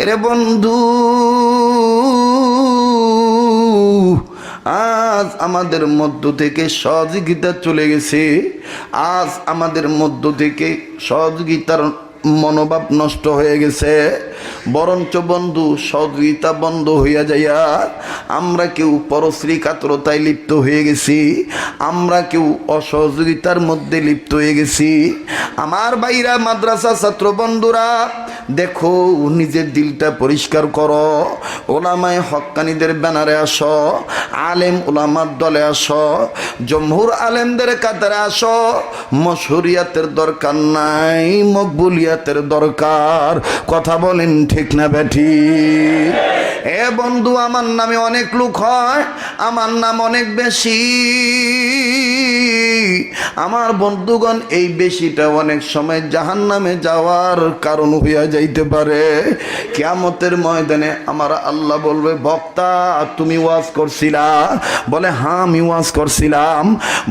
এরে বন্ধু আজ আমাদের মধ্য থেকে সহযোগিতা চলে গেছে। আজ আমাদের মধ্য থেকে সহযোগিতার মনোভাব নষ্ট হয়ে গেছে। বরঞ্চ বন্ধু সহযোগিতা বন্ধ হইয়া যাইয়া আমরা কেউ পরশ্রী কাতরতায় লিপ্ত হয়ে গেছি। আমরা কেউ অসহযোগিতার মধ্যে লিপ্ত হয়ে গেছি। আমার বাইরা মাদ্রাসা ছাত্র বন্ধুরা, দেখো, নিজের দিলটা পরিষ্কার করো। ওলামায় হক্কানিদের ব্যানারে আসো। আলেম ওলামার দলে আসো। জমহুর আলেমদের কাতারে আসো। মশহুরিয়াতের দরকার নাই মকবুলিয়াতের দরকার। কথা বলেন ঠিক না ব্যাটি এ বন্ধু, আমার নামে অনেক লোক হয়, আমার নাম অনেক বেশি। আমার বন্ধুগণ, এই বেশিটা অনেক সময় জাহান নামে যাওয়ার কারণ হইয়া যাইতে পারে। কেয়ামতের ময়দানে আমার আল্লাহ বলবে, বক্তা, তুমি ওয়াজ করছিলা? বলে হ্যাঁ আমি ওয়াজ করছিলাম।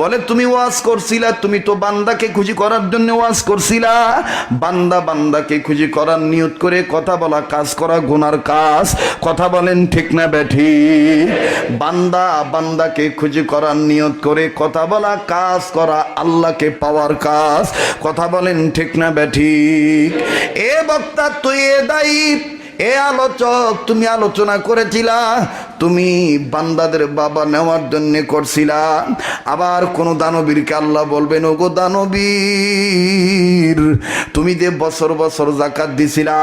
বলে, তুমি ওয়াজ করছিলা? তুমি তো বান্দাকে খুশি করার জন্য ওয়াজ করছিলা? বান্দা বান্দাকে খুশি করার নিয়ত করে কথা বলা, কাজ করা গুনার কাজ। কথা বলেন, ঠিক না ব্যাঠি বান্দা বান্দাকে খুশি করার নিয়ত করে কথা বলা, কাজ করা আল্লাহকে পাওয়ার কাজ। কথা বলেন ঠিক না ব্যাঠিক এ বক্তা তুই এ দায়ী, এ আলোচক, তুমি আলোচনা করেছিলা তুমি বান্দাদের বাবা নেওয়ার জন্য করছিলা। আবার কোন দানবীরকে আল্লাহ বলবেন ও গো দানবীর, তুমি যে বছর বছর জাকাত দিছিলা,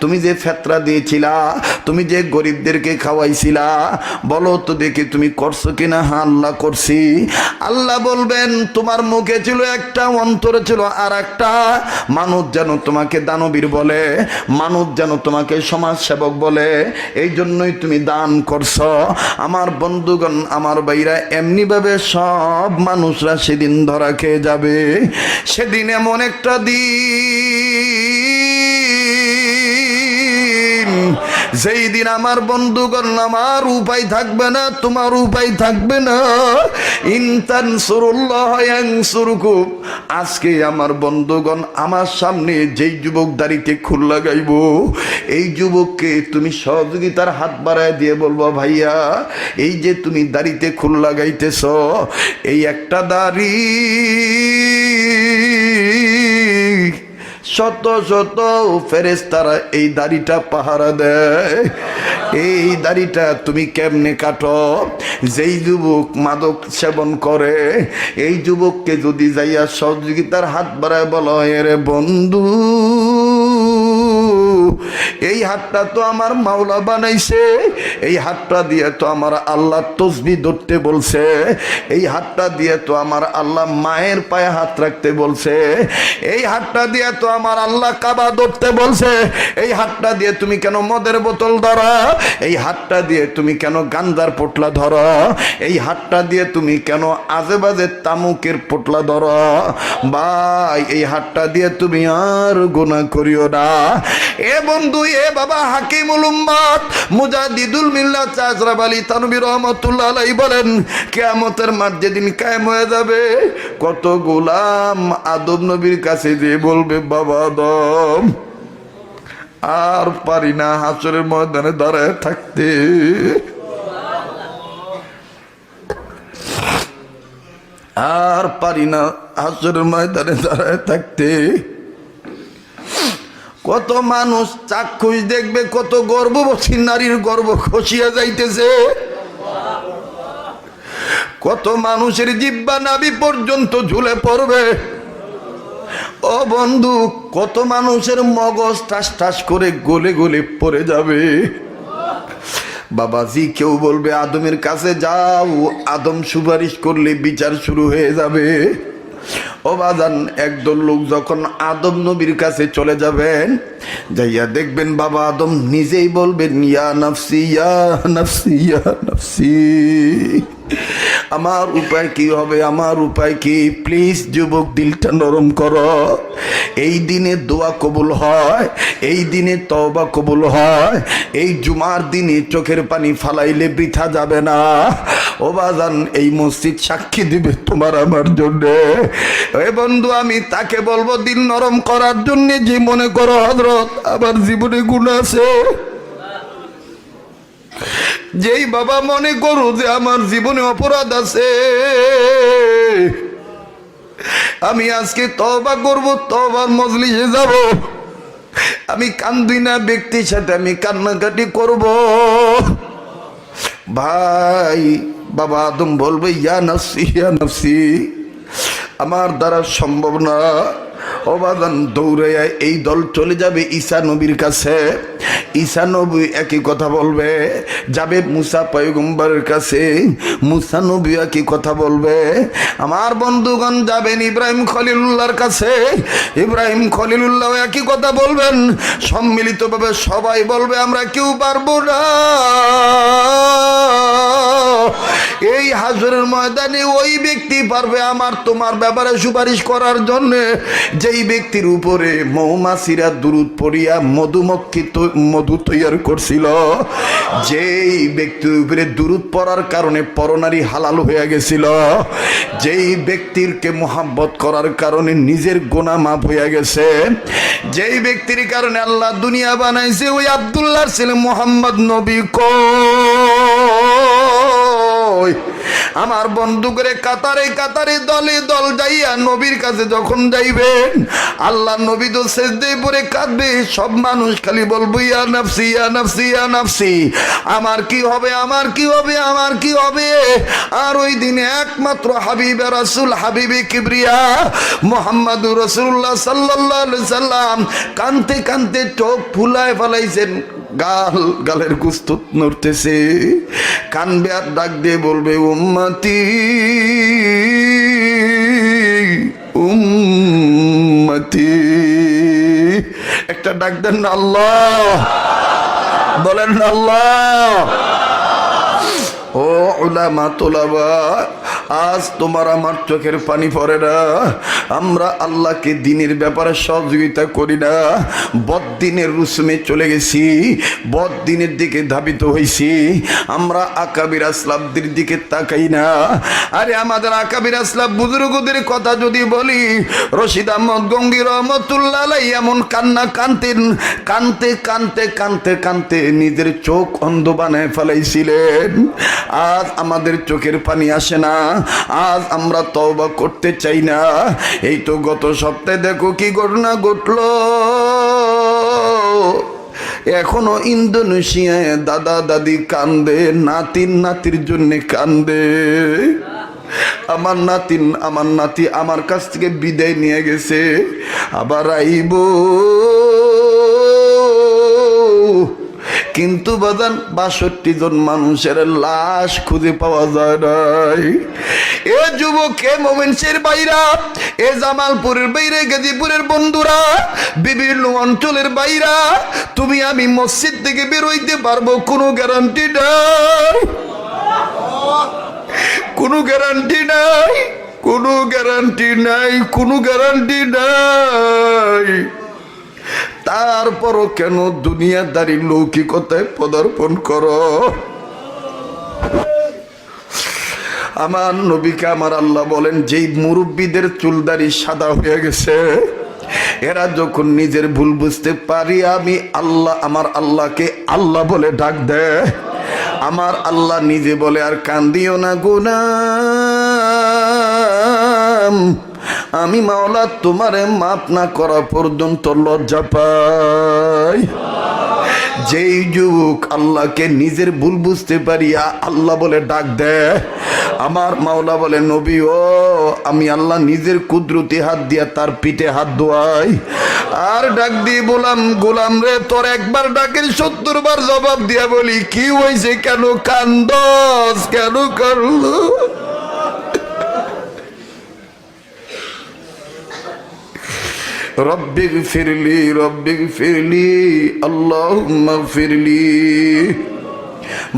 তুমি যে ফেতরা দিয়েছিলা, তুমি যে গরিবদেরকে খাওয়াইছিলা, বলো তো দেখি তুমি করছ কিনা? হ্যাঁ আল্লাহ করছি। আল্লাহ বলবেন, তোমার মুখে ছিল একটা, অন্তরে ছিল আর একটা মানুষ যেন তোমাকে দানবীর বলে, মানুষ যেন তোমাকে সমাজ সেবক বলে, এই জন্যই তুমি দান করছ। আমার বন্ধুগণ, আমার বাইরা এমনি ভাবে সব মানুষরা সেদিন ধরা খেয়ে যাবে। সেদিন এমন একটা দিন যেই দিন আমার বন্ধুগণ আমার উপায় থাকবে না, তোমার উপায় থাকবে না। ইনতান সুরুল্লাহ সুরকুব আজকে আমার বন্ধুগণ আমার সামনে যেই যুবক দাড়িতে খুল লাগাইব, এই যুবককে তুমি সহযোগিতার হাত বাড়ায় দিয়ে বলব, ভাইয়া, এই যে তুমি দাড়িতে খুল লাগাইতেছ, এই একটা দাড়ি শত শত ফেরেস্তারা এই দাড়িটা পাহারা দেয়। এই দাড়িটা তুমি কেমনে কাটো? যেই যুবক মাদক সেবন করে, এই যুবককে যদি যাইয়া সহযোগিতার হাত বাড়ায় বলো, এর বন্ধু এই হাতটা তো আমার মাওলা বানাইছে, এই হাতটা দিয়ে তো আমার আল্লাহ তসবি ধরতে বলছে, এই হাতটা দিয়ে তো আমার আল্লাহ মায়ের পায়ে হাত রাখতে বলছে, এই হাতটা দিয়ে তো আমার আল্লাহ কাবা ধরতে বলছে, এই হাতটা দিয়ে তুমি কেন মদের বোতল ধরা, এই হাতটা দিয়ে তুমি কেন গান্দার পোটলা ধরো, এই হাতটা দিয়ে তুমি কেন আজে বাজে তামুকের পোটলা ধরো, ভাই, এই হাতটা দিয়ে তুমি আর গুণা করিও না। এ বন্ধু, এ বাবা হাকিমুল মুজাদিদুল মিল্লাত চাজরাব আলী তানবী রহমাতুল্লাহ বলেন, কিয়ামতের মাঠ যেদিন কায়েম হয়ে যাবে, কত গোলাম আদম নবীর কাছে যে বলবে, বাবা আদম, আর পারি না হাসরের ময়দানে দাঁড়ায় থাকতে। আর পারি না হাসরের ময়দানে দাঁড়ায় থাকতে। কত মানুষ চাক্ষুষ দেখবে, কত গর্ভবতী নারীর গর্ব খসিয়া যাইতেছে। কত মানুষের জিব্বা নাবি পর্যন্ত ঝুলে পড়বে। ও বন্ধু, কত মানুষের মগজ ঠাস ঠাস করে গলে গলে পড়ে যাবে। বাবাজি, কেউ বলবে, আদমের কাছে যাও, আদম সুপারিশ করলে বিচার শুরু হয়ে যাবে। ও বাজান, একদল লোক যখন আদম নবীর কাছে চলে যাবেন, যাইয়া দেখবেন বাবা আদম নিজেই বলবেন, ইয়া নাফসি ইয়া নাফসি, ইয়া নফসি। আমার উপায় কি হবে? আমার উপায় কি? প্লিজ যুবক, দিলটা নরম করো। এই দিনে দোয়া কবুল হয়, এই দিনে তওবা কবুল হয়। এই জুমার দিনে চোখের পানি ফালাইলে বৃথা যাবে না। ও বাজান, এই মসজিদ সাক্ষী দিবে তোমার আমার জন্য। এ বন্ধু, আমি তাকে বলব, দিল নরম করার জন্যে যে মনে করো হজরত আমার জীবনে গুণ আছে। যেই বাবা মনে করো যে আমার জীবনে অপরাধ আছে, আমি আজকে তবা করব তবার মজলিসে যাব। আমি কান্দি না ব্যক্তির সাথে আমি কান্নাকাটি করব। ভাই, বাবা আদম বলবে, ইয়া নফসি ইয়া নফসি, আমার দ্বারা সম্ভব না। অবাদান দৌড়ে এই দল চলে যাবে ঈসা নবীর কাছে। ঈসা নবী একই কথা বলবে, যাবে মুসা পয়গম্বরের কাছে। মুসা নবী একই কথা বলবে, আমার বন্ধুগণ যাবেন ইব্রাহিম খলিলুল্লাহর কাছে। ইব্রাহিম খলিলুল্লাহ একই কথা বলবেন, সম্মিলিতভাবে সবাই বলবে, আমরা কেউ পারব না। এই হাজরের ময়দানে ওই ব্যক্তি পারবে আমার তোমার ব্যাপারে সুপারিশ করার জন্যে। যেই ব্যক্তির উপরে মৌমাছিরা দূরত পড়িয়া মধুমক্ষী মধু তৈরি করছিল, যেই ব্যক্তির উপরে দূরত পড়ার কারণে পরনারী হালাল হয়ে গেছিল, যেই ব্যক্তিরকে মোহাব্বত করার কারণে নিজের গোনা মাপ হয়ে গেছে, যেই ব্যক্তির কারণে আল্লাহ দুনিয়া বানাইছে, ওই আবদুল্লাহ ছেলে মোহাম্মদ নবী কই আমার বন্ধু করে কাতারে কাতারে দলে দল যাইয়া নবীর কাছে যখন যাইবেন, আল্লাহ নবী তো শেষ দিয়ে পরে কাঁদবে। সব মানুষ খালি বলব, ইয়া নাফসি ইয়া নাফসি ইয়া নাফসি। আমার কি হবে, আমার কি হবে, আমার কি হবে? আর ওই দিনে একমাত্র হাবিবে রাসুল, হাবিবে কিবরিয়া, মোহাম্মদুর রসুল্লাহ সাল্লাহ সাল্লাম কানতে কানতে চোখ ফুলায় ফেলাইছেন। গাল, গালের গুস্ত নড়তেছে। কানবে আর ডাক দিয়ে বলবে, উম্মতি উম্মতি। একটা ডাক দেন না, আল্লাহ। বলেন, আল্লাহ। ও উলামা, তোলাবা আজ তোমার আমার চোখের পানি পড়ে না। আমরা আল্লাহকে দিনের ব্যাপারে সহযোগিতা করি না। বদিনের রুসমে চলে গেছি বদিনের দিকে ধাবিত হয়েছি আমরা আকাবির আসলাবদের দিকে তাকাই না। আরে আমাদের আকাবির আসলাব বুজুর্গদের কথা যদি বলি, রশিদ আহমদ গঙ্গি রহমতুল্লাহ এমন কান্না কানতেন, কানতে কানতে কানতে কানতে নিজের চোখ অন্ধ বানায় ফেলাইছিলেন। আজ আমাদের চোখের পানি আসে না। আজ আমরা তওবা করতে চাই না। এই তো গত সপ্তাহে দেখো কি ঘটনা ঘটলো। এখনও ইন্দোনেশিয়ায় দাদা দাদি কান্দে নাতিন নাতির জন্য কান্দে। আমার নাতিন আমার নাতি আমার কাছ থেকে বিদায় নিয়ে গেছে। আবার আইব। কিন্তু বাদান বাষট্টি জন মানুষের লাশ খুঁজে পাওয়া যায় নাই। এ যুবক, এ মোমেন্সের বাইরা এ জামালপুরের বাইরে গাজীপুরের বন্ধুরা, বিভিন্ন অঞ্চলের বাইরা তুমি আমি মসজিদ থেকে বেরোইতে পারব, কোনো গ্যারান্টি নাই। কোনো গ্যারান্টি নাই, কোনো গ্যারান্টি নাই, কোনো গ্যারান্টি নাই। তারপরও কেন দুনিয়াদারি লৌকিকতায় পদার্পণ করো? আমার নবীকে আমার আল্লাহ বলেন, যেই মুরব্বীদের চুলদারি সাদা হয়ে গেছে, এরা যখন নিজের ভুল বুঝতে পারি, আমি আল্লাহ, আমার আল্লাহকে আল্লাহ বলে ডাক দেয়। আমার আল্লাহ নিজে বলে, আর কান্দিও না গুনাম আমি মাওলা তোমারে মাপ না করা পর্যন্ত লজ্জা পাই। যেই যুবক আল্লাহকে নিজের ভুল বুঝতে পারিয়া আল্লাহ বলে ডাক দেয়, আমার মাওলা বলে, নবী ও, আমি আল্লাহ নিজের কুদরতি হাত দিয়া তার পিঠে হাত দোয়াই আর ডাক দিয়ে বললাম, গোলাম রে, তোর একবার ডাকের সত্তর বার জবাব দিয়া বলি, কি হয়েছে কেন কান্দস? কেন কান্দো? রব্বিক ফিরলি রব্বিক ফিরলি আল্লাহ ফিরলি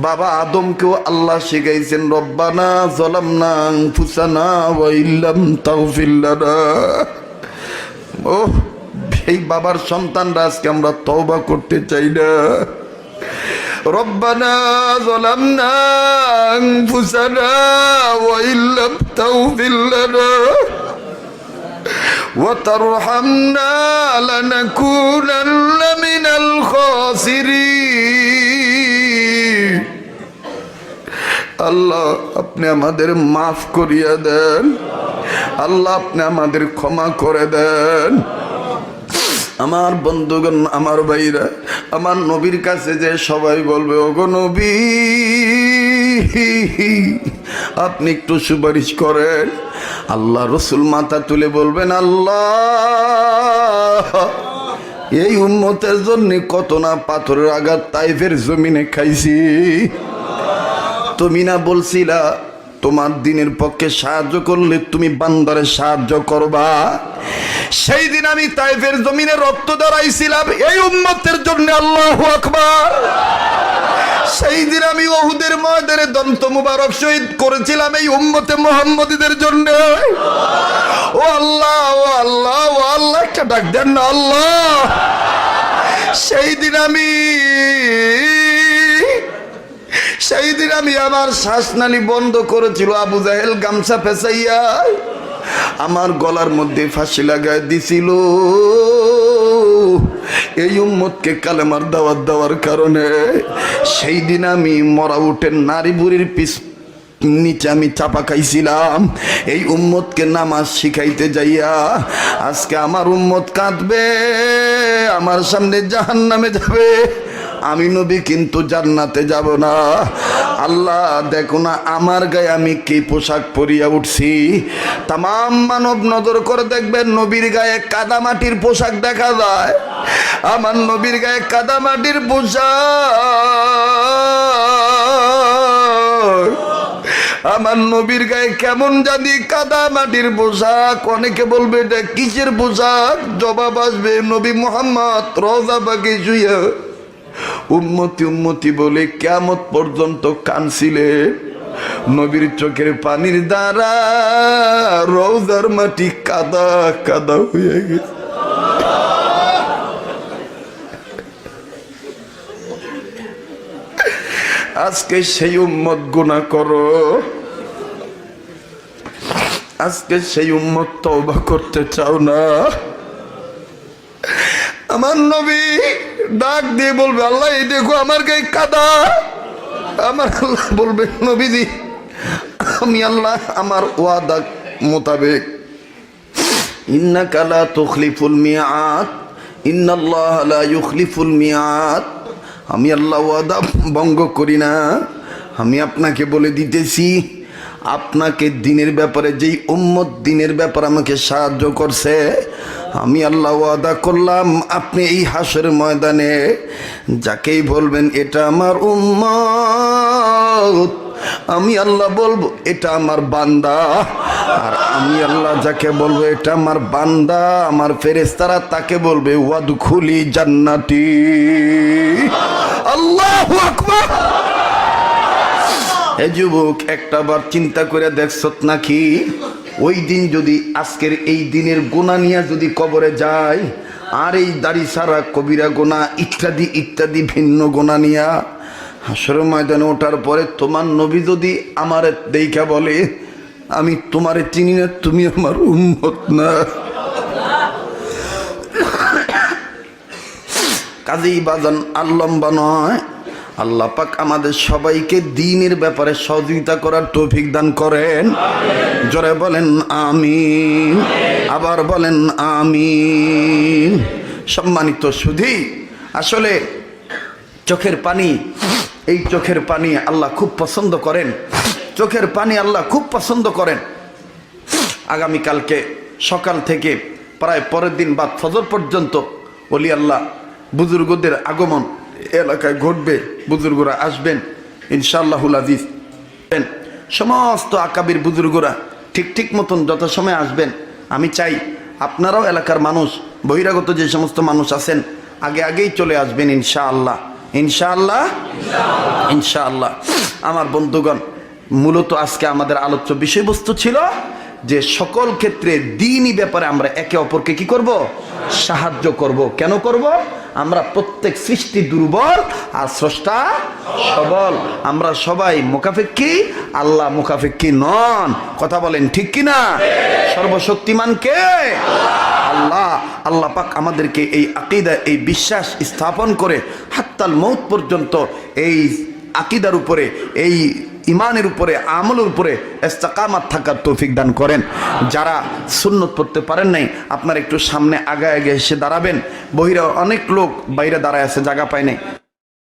বাবা আদমকেও আল্লাহ শিখাইছেন, রব্বানা জলাম নাং ফুসানা ওয়াইল্লাম তাওফিল্লানা ও এই বাবার সন্তানরা আজকে আমরা তওবা করতে চাই না। রব্বানা জলামনা আনফুসানা ওয়া ইল্লাম তাগফির লানা। وترحمنا لنكونن من الخاسرين আল্লাহ আপনি আমাদের মাফ করিয়া দেন আল্লাহ আপনি আমাদের ক্ষমা করে দেন আমার বন্ধুগণ আমার ভাইরা আমার নবীর কাছে যে সবাই বলবে ওগো নবী আপনি একটু সুপারিশ করেন আল্লাহ রসুল মাথা তুলে বলবেন, আল্লাহ, এই উন্মতের জন্য কত না পাথরের আঘাত তাইফের জমিনে খাইছি। তুমি না বলছিলা, তোমার দিনের পক্ষে সাহায্য করলে তুমি বান্দারে সাহায্য করবা। সেই দিন আমি তাইফের জমিনে রক্ত দাঁড়াইছিলাম এই উম্মতের জন্য আল্লাহ আকবার। সেই দিন আমি ওহুদের ময়দানে দন্ত মুবারক শহীদ করেছিলাম এই উম্মতে মোহাম্মদীদের জন্য। ও আল্লাহ ও আল্লাহ ও আল্লাহ, একটা ডাক দেন না, আল্লাহ। সেই দিন আমি, সেই দিন আমি আমার শ্বাসনালী বন্ধ করেছিল আবু জাহেল গামছা ফেসাইয়া। আমার গলার মধ্যে ফাঁসি লাগায় দিছিল। এই উম্মতকে কালেমার দাওয়াত দেওয়ার কারণে সেই দিন আমি মরা উঠে নারী বুড়ির পিস নিচে আমি চাপা খাইছিলাম। এই উম্মতকে নামাজ শিখাইতে যাইয়া আজকে আমার উম্মত কাঁদবে, আমার সামনে জাহান নামে যাবে। আমি নবী কিন্তু জান্নাতে যাব না। আল্লাহ, দেখো না আমার গায়ে আমি কি পোশাক পরিয়া উঠছি। তাম মানব নজর করে দেখবেন নবীর গায়ে কাদামাটির পোশাক দেখা যায়। আমার নবীর গায়ে কাদামাটির পোশাক। আমার নবীর গায়ে কেমন জানি কাদা মাটির পোশাক। অনেকে বলবে, এটা কিসের পোশাক? জবাব আসবে, নবী মোহাম্মদ রোজা বাকি শুয়ে উম্মতি উম্মতি বলে কেমত পর্যন্ত কানছিলে নবীর চোখের পানির দ্বারা রৌদার মাটি কাদা কাদা হয়ে গেছে। আজকে সেই উম্মত গুণা করো। আজকে সেই উম্মত তওবা করতে চাও না। আমার নবী ডাক দিয়ে বলবে, আল্লাহ, এই দেখো আমার গায়ে কাদা। আমার আল্লাহ বলবে, নবীজি, আমি আল্লাহ আমার ওয়াদা মোতাবেক। ইন্নাকা লা তুখলিফুল মিয়াত, ইন্নাল্লাহ লা ইউখলিফুল মিয়াত। আমি আল্লাহ ওয়াদা ভঙ্গ করি না। আমি আপনাকে বলে দিতেছি, আপনাকে দিনের ব্যাপারে যেই উম্মত দিনের ব্যাপারে আমাকে সাহায্য করছে, আমি আল্লাহ ওয়াদা করলাম, আপনি এই হাসের ময়দানে যাকেই বলবেন এটা আমার উম্মত। আমি আল্লাহ বলব, এটা আমার বান্দা। আর আমি আল্লাহ যাকে বলব, এটা আমার বান্দা। আমার ফেরেস্তারা তাকে বলবে ওয়াদ খুলি জান্নাতি। আল্লাহ এ যুবক একটা বার চিন্তা করে দেখছত নাকি? ওই দিন যদি আজকের এই দিনের গোনা নিয়ে যদি কবরে যায়, আর এই দাড়ি সারা কবিরা গোনা ইত্যাদি ইত্যাদি ভিন্ন গোনা নিয়া হাসর ময়দানে ওঠার পরে তোমার নবী যদি আমার দেখা বলে আমি তোমারে চিনি না তুমি আমার উন্মত না। কাজেই বাজান আল্লম্বা নয়। আল্লাহ পাক আমাদের সবাইকে দিনের ব্যাপারে সহযোগিতা করার তৌফিক দান করেন। জোরে বলেন আমি আবার বলেন আমি সম্মানিত সুধী আসলে চোখের পানি এই চোখের পানি আল্লাহ খুব পছন্দ করেন। চোখের পানি আল্লাহ খুব পছন্দ করেন। আগামীকালকে সকাল থেকে প্রায় পরের দিন বা ফজর পর্যন্ত অলি আল্লাহ বুজুর্গদের আগমন এলাকায় ঘটবে, বুজুর্গরা আসবেন, ইনশাআল্লাহুল আজিজ। সমস্ত আকাবির বুজুর্গরা ঠিক ঠিক মতন যত সময় আসবেন, আমি চাই আপনারাও এলাকার মানুষ, বহিরাগত যে সমস্ত মানুষ আছেন, আগে আগেই চলে আসবেন ইনশাআল্লাহ। ইনশাআল্লাহ? ইনশাআল্লাহ। আমার বন্ধুগণ, মূলত আজকে আমাদের আলোচ্য বিষয়বস্তু ছিল যে সকল ক্ষেত্রে দিনই ব্যাপারে আমরা একে অপরকে কি করব? সাহায্য করব। কেন করব? আমরা প্রত্যেক সৃষ্টি দুর্বল আর স্রষ্টা সবল। আমরা সবাই মোকাফেক্ষি আল্লাহ মোকাফেক্ষি নন। কথা বলেন ঠিক কি না সর্বশক্তিমান কে? আল্লাহ। আল্লাহ পাক আমাদেরকে এই আকিদা, এই বিশ্বাস স্থাপন করে হাত্তাল মৌত পর্যন্ত এই আকিদার উপরে, এই ইমানের উপরে, আমলের উপরে এস্তাকামাত থাকার তৌফিক দান করেন। যারা সুন্নত পড়তে পারেন নাই, আপনার একটু সামনে আগে আগে এসে দাঁড়াবেন। বহিরা অনেক লোক বাইরে দাঁড়ায় আছে, জায়গা পায় নাই।